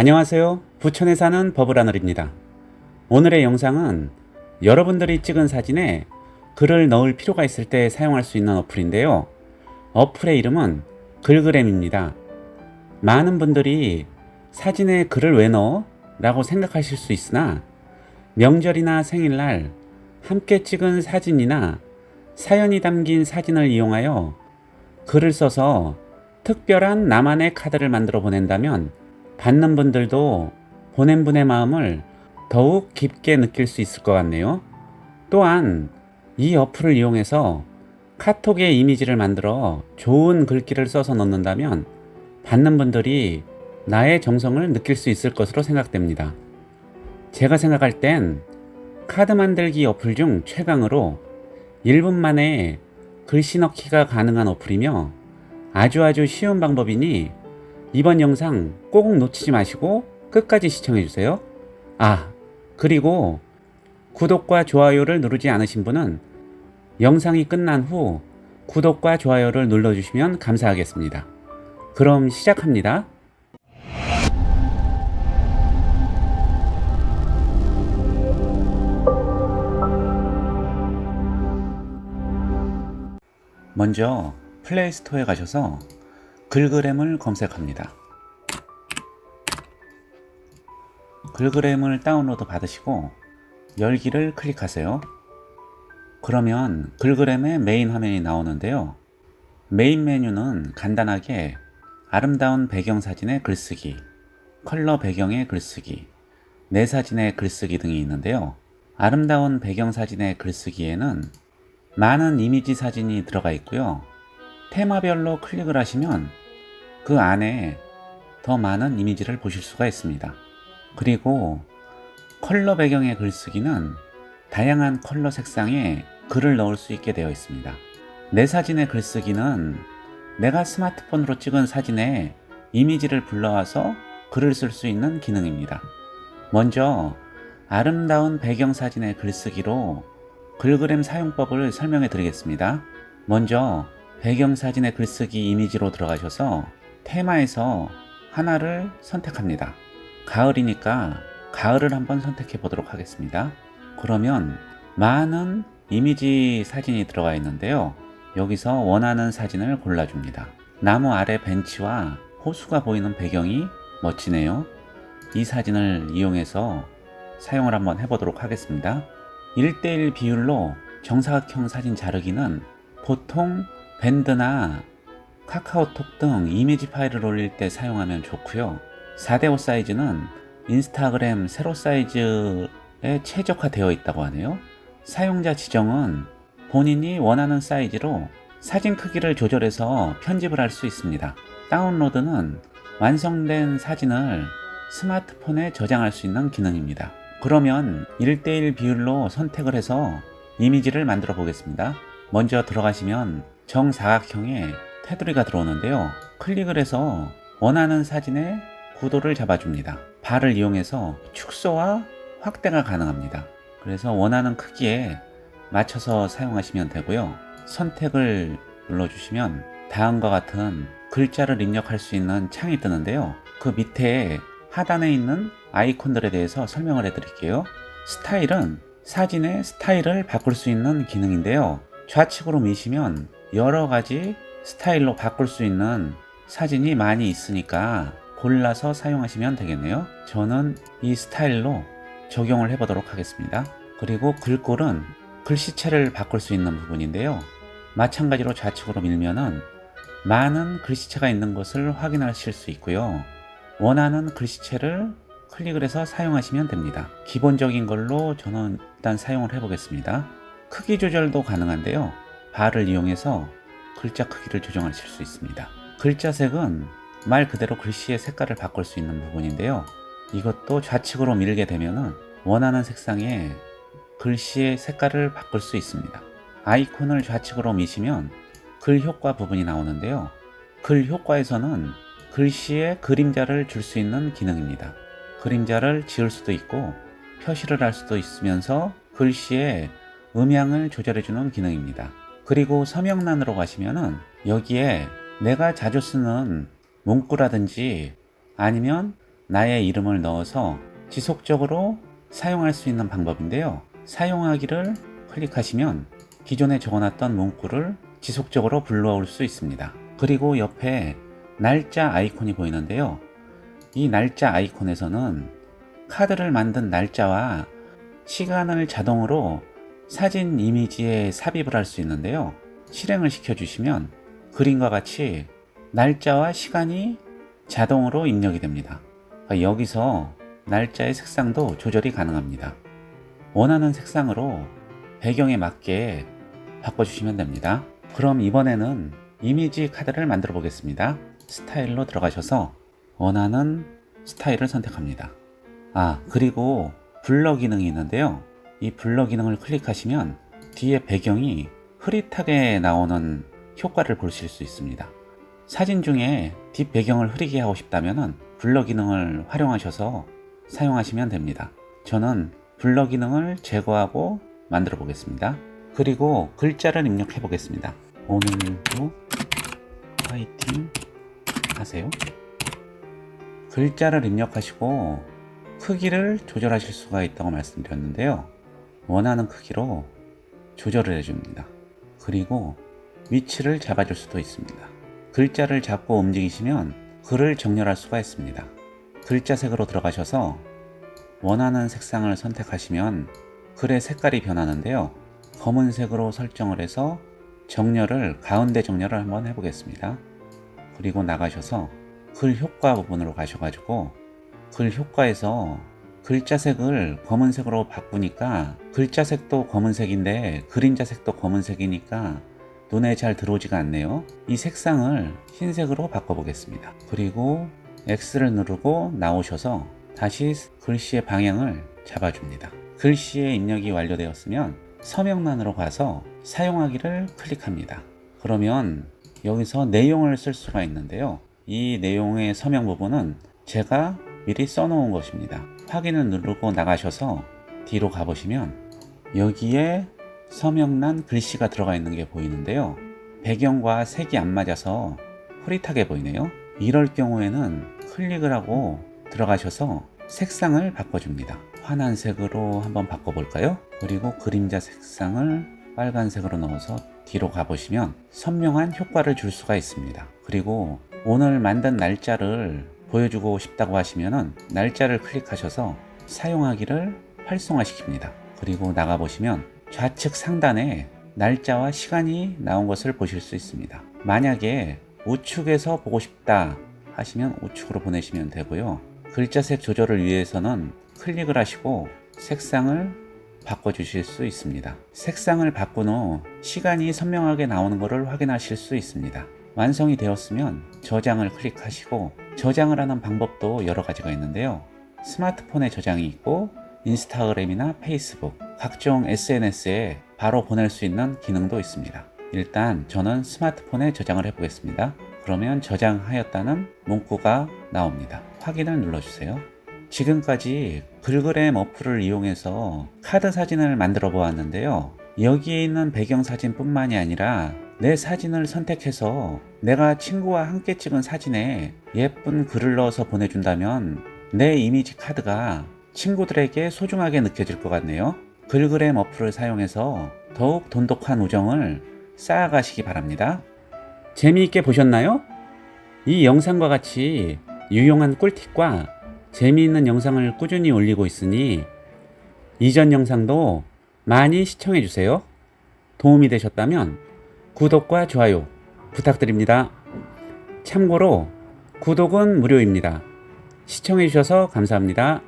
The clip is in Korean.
안녕하세요. 부천에 사는 버블하늘입니다. 오늘의 영상은 여러분들이 찍은 사진에 글을 넣을 필요가 있을 때 사용할 수 있는 어플인데요. 어플의 이름은 글그램입니다. 많은 분들이 사진에 글을 왜 넣어? 라고 생각하실 수 있으나 명절이나 생일날 함께 찍은 사진이나 사연이 담긴 사진을 이용하여 글을 써서 특별한 나만의 카드를 만들어 보낸다면 받는 분들도 보낸 분의 마음을 더욱 깊게 느낄 수 있을 것 같네요. 또한 이 어플을 이용해서 카톡에 이미지를 만들어 좋은 글귀를 써서 넣는다면 받는 분들이 나의 정성을 느낄 수 있을 것으로 생각됩니다. 제가 생각할 땐 카드 만들기 어플 중 최강으로 1분 만에 글씨 넣기가 가능한 어플이며 아주 아주 쉬운 방법이니 이번 영상 꼭 놓치지 마시고 끝까지 시청해 주세요. 아, 그리고 구독과 좋아요를 누르지 않으신 분은 영상이 끝난 후 구독과 좋아요를 눌러주시면 감사하겠습니다. 그럼 시작합니다. 먼저 플레이스토어에 가셔서 글그램을 검색합니다. 글그램을 다운로드 받으시고 열기를 클릭하세요. 그러면 글그램의 메인 화면이 나오는데요. 메인 메뉴는 간단하게 아름다운 배경 사진의 글쓰기, 컬러 배경의 글쓰기, 내 사진의 글쓰기 등이 있는데요. 아름다운 배경 사진의 글쓰기에는 많은 이미지 사진이 들어가 있고요. 테마별로 클릭을 하시면 그 안에 더 많은 이미지를 보실 수가 있습니다. 그리고 컬러 배경의 글쓰기는 다양한 컬러 색상의 글을 넣을 수 있게 되어 있습니다. 내 사진의 글쓰기는 내가 스마트폰으로 찍은 사진에 이미지를 불러와서 글을 쓸 수 있는 기능입니다. 먼저 아름다운 배경 사진의 글쓰기로 글그램 사용법을 설명해 드리겠습니다. 먼저 배경 사진의 글쓰기 이미지로 들어가셔서 테마에서 하나를 선택합니다. 가을이니까 가을을 한번 선택해 보도록 하겠습니다. 그러면 많은 이미지 사진이 들어가 있는데요. 여기서 원하는 사진을 골라줍니다. 나무 아래 벤치와 호수가 보이는 배경이 멋지네요. 이 사진을 이용해서 사용을 한번 해보도록 하겠습니다. 1대1 비율로 정사각형 사진 자르기는 보통 밴드나 카카오톡 등 이미지 파일을 올릴 때 사용하면 좋고요. 4대5 사이즈는 인스타그램 세로 사이즈에 최적화되어 있다고 하네요. 사용자 지정은 본인이 원하는 사이즈로 사진 크기를 조절해서 편집을 할 수 있습니다. 다운로드는 완성된 사진을 스마트폰에 저장할 수 있는 기능입니다. 그러면 1대1 비율로 선택을 해서 이미지를 만들어 보겠습니다. 먼저 들어가시면 정사각형에 테두리가 들어오는데요. 클릭을 해서 원하는 사진의 구도를 잡아줍니다. 발을 이용해서 축소와 확대가 가능합니다. 그래서 원하는 크기에 맞춰서 사용하시면 되고요. 선택을 눌러주시면 다음과 같은 글자를 입력할 수 있는 창이 뜨는데요. 그 밑에 하단에 있는 아이콘들에 대해서 설명을 해드릴게요. 스타일은 사진의 스타일을 바꿀 수 있는 기능인데요. 좌측으로 미시면 여러 가지 스타일로 바꿀 수 있는 사진이 많이 있으니까 골라서 사용하시면 되겠네요. 저는 이 스타일로 적용을 해보도록 하겠습니다. 그리고 글꼴은 글씨체를 바꿀 수 있는 부분인데요. 마찬가지로 좌측으로 밀면은 많은 글씨체가 있는 것을 확인하실 수 있고요. 원하는 글씨체를 클릭을 해서 사용하시면 됩니다. 기본적인 걸로 저는 일단 사용을 해보겠습니다. 크기 조절도 가능한데요. 발을 이용해서 글자 크기를 조정하실 수 있습니다. 글자 색은 말 그대로 글씨의 색깔을 바꿀 수 있는 부분인데요. 이것도 좌측으로 밀게 되면은 원하는 색상의 글씨의 색깔을 바꿀 수 있습니다. 아이콘을 좌측으로 미시면 글 효과 부분이 나오는데요. 글 효과에서는 글씨에 그림자를 줄 수 있는 기능입니다. 그림자를 지울 수도 있고 표시를 할 수도 있으면서 글씨에 음향을 조절해주는 기능입니다. 그리고 서명란으로 가시면은 여기에 내가 자주 쓰는 문구라든지 아니면 나의 이름을 넣어서 지속적으로 사용할 수 있는 방법인데요. 사용하기를 클릭하시면 기존에 적어놨던 문구를 지속적으로 불러올 수 있습니다. 그리고 옆에 날짜 아이콘이 보이는데요. 이 날짜 아이콘에서는 카드를 만든 날짜와 시간을 자동으로 사진 이미지에 삽입을 할 수 있는데요. 실행을 시켜주시면 그림과 같이 날짜와 시간이 자동으로 입력이 됩니다. 그러니까 여기서 날짜의 색상도 조절이 가능합니다. 원하는 색상으로 배경에 맞게 바꿔주시면 됩니다. 그럼 이번에는 이미지 카드를 만들어 보겠습니다. 스타일로 들어가셔서 원하는 스타일을 선택합니다. 아, 그리고 블러 기능이 있는데요. 이 블러 기능을 클릭하시면 뒤에 배경이 흐릿하게 나오는 효과를 보실 수 있습니다. 사진 중에 뒷 배경을 흐리게 하고 싶다면 블러 기능을 활용하셔서 사용하시면 됩니다. 저는 블러 기능을 제거하고 만들어 보겠습니다. 그리고 글자를 입력해 보겠습니다. 오늘도 파이팅 하세요. 글자를 입력하시고 크기를 조절하실 수가 있다고 말씀드렸는데요. 원하는 크기로 조절을 해줍니다. 그리고 위치를 잡아줄 수도 있습니다. 글자를 잡고 움직이시면 글을 정렬할 수가 있습니다. 글자 색으로 들어가셔서 원하는 색상을 선택하시면 글의 색깔이 변하는데요. 검은색으로 설정을 해서 정렬을 가운데 정렬을 한번 해보겠습니다. 그리고 나가셔서 글 효과 부분으로 가셔가지고 글 효과에서 글자 색을 검은색으로 바꾸니까 글자 색도 검은색인데 그림자 색도 검은색이니까 눈에 잘 들어오지가 않네요. 이 색상을 흰색으로 바꿔보겠습니다. 그리고 X를 누르고 나오셔서 다시 글씨의 방향을 잡아줍니다. 글씨의 입력이 완료되었으면 서명란으로 가서 사용하기를 클릭합니다. 그러면 여기서 내용을 쓸 수가 있는데요. 이 내용의 서명 부분은 제가 미리 써놓은 것입니다. 확인을 누르고 나가셔서 뒤로 가보시면 여기에 서명란 글씨가 들어가 있는 게 보이는데요. 배경과 색이 안 맞아서 흐릿하게 보이네요. 이럴 경우에는 클릭을 하고 들어가셔서 색상을 바꿔줍니다. 환한색으로 한번 바꿔볼까요? 그리고 그림자 색상을 빨간색으로 넣어서 뒤로 가보시면 선명한 효과를 줄 수가 있습니다. 그리고 오늘 만든 날짜를 보여주고 싶다고 하시면은 날짜를 클릭하셔서 사용하기를 활성화시킵니다. 그리고 나가보시면 좌측 상단에 날짜와 시간이 나온 것을 보실 수 있습니다. 만약에 우측에서 보고 싶다 하시면 우측으로 보내시면 되고요. 글자색 조절을 위해서는 클릭을 하시고 색상을 바꿔주실 수 있습니다. 색상을 바꾼 후 시간이 선명하게 나오는 것을 확인하실 수 있습니다. 완성이 되었으면 저장을 클릭하시고 저장을 하는 방법도 여러 가지가 있는데요. 스마트폰에 저장이 있고 인스타그램이나 페이스북, 각종 SNS에 바로 보낼 수 있는 기능도 있습니다. 일단 저는 스마트폰에 저장을 해보겠습니다. 그러면 저장하였다는 문구가 나옵니다. 확인을 눌러주세요. 지금까지 글그램 어플을 이용해서 카드 사진을 만들어 보았는데요. 여기에 있는 배경 사진 뿐만이 아니라 내 사진을 선택해서 내가 친구와 함께 찍은 사진에 예쁜 글을 넣어서 보내준다면 내 이미지 카드가 친구들에게 소중하게 느껴질 것 같네요. 글그램 어플을 사용해서 더욱 돈독한 우정을 쌓아가시기 바랍니다. 재미있게 보셨나요? 이 영상과 같이 유용한 꿀팁과 재미있는 영상을 꾸준히 올리고 있으니 이전 영상도 많이 시청해 주세요. 도움이 되셨다면 구독과 좋아요 부탁드립니다. 참고로 구독은 무료입니다. 시청해 주셔서 감사합니다.